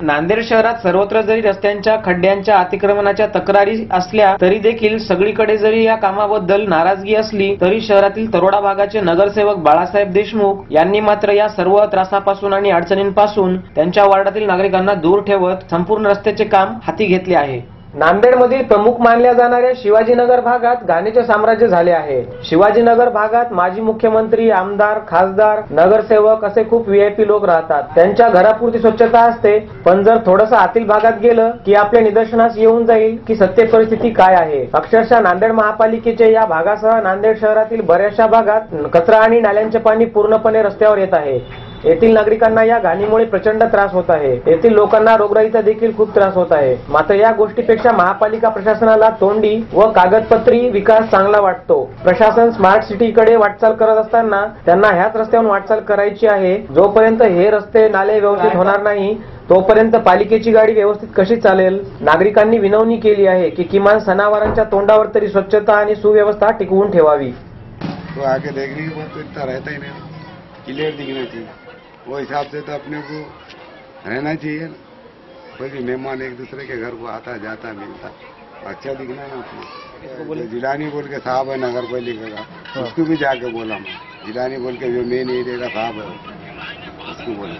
नांदेड शहरात सर्वत्र जरी रस्त्यांच्या खड्ड्यांच्या अतिक्रमणाच्या तक्रारी असल्या तरी देखील सगळीकडे जरी या कामाबद्दल नाराजगी असली तरी शहरातील तरोडा भागाचे नगरसेवक बाळासाहेब देशमुख यांनी मात्र या सर्व त्रासापासून आणि अडचणींपासून त्यांच्या वार्डातील नागरिकांना दूर ठेवत संपूर्ण रस्त्याचे काम हाती घेतले आहे. नांदेडमधील प्रमुख मानल्या जाणाऱ्या शिवाजीनगर भागात घाणीचे साम्राज्य झाले आहे. शिवाजीनगर भागात माजी मुख्यमंत्री आमदार खासदार नगरसेवक असे खूप व्हीआयपी लोक राहतात. त्यांच्या घरापुरती स्वच्छता असते पण जर थोडस आतील भागात गेलं की आपल्या निदर्शनास येऊन जाईल की सत्य परिस्थिती काय आहे. अक्षरशः नांदेड महापालिकेचे या भागासह नांदेड शहरातील बऱ्याचशा भागात कचरा आणि नाल्यांचे पाणी पूर्णपणे रस्त्यावर येत आहे. येथील नागरिकांना या घाणीमुळे प्रचंड त्रास होत आहे. येथील लोकांना रोगराईचा देखील खूप त्रास होत आहे. मात्र या गोष्टीपेक्षा महापालिका प्रशासनाला तोंडी व कागदपत्री विकास चांगला वाटतो. प्रशासन स्मार्ट सिटीकडे वाटचाल करत असताना त्यांना ह्याच रस्त्यावरून वाटचाल करायची आहे. जोपर्यंत हे रस्ते नाले व्यवस्थित होणार नाही तोपर्यंत पालिकेची गाडी व्यवस्थित कशी चालेल? नागरिकांनी विनवणी केली आहे की किमान सणावारांच्या तोंडावर तरी स्वच्छता आणि सुव्यवस्था टिकवून ठेवावी. तो आके देखने के बाद तो इतना रहता ही नहीं। क्लियर दिखना चाहिए वो हिसाब से तो अपने को रहना चाहिए ना। कोई भी मेहमान एक दूसरे के घर को आता जाता मिलता। अच्छा दिखना है ना अपने। तो जिलानी बोल के साहब है नगर पालिका का उसको भी जाके बोला मैं। जिलानी बोल के जो मेन एरिया का साहब है उसको बोला।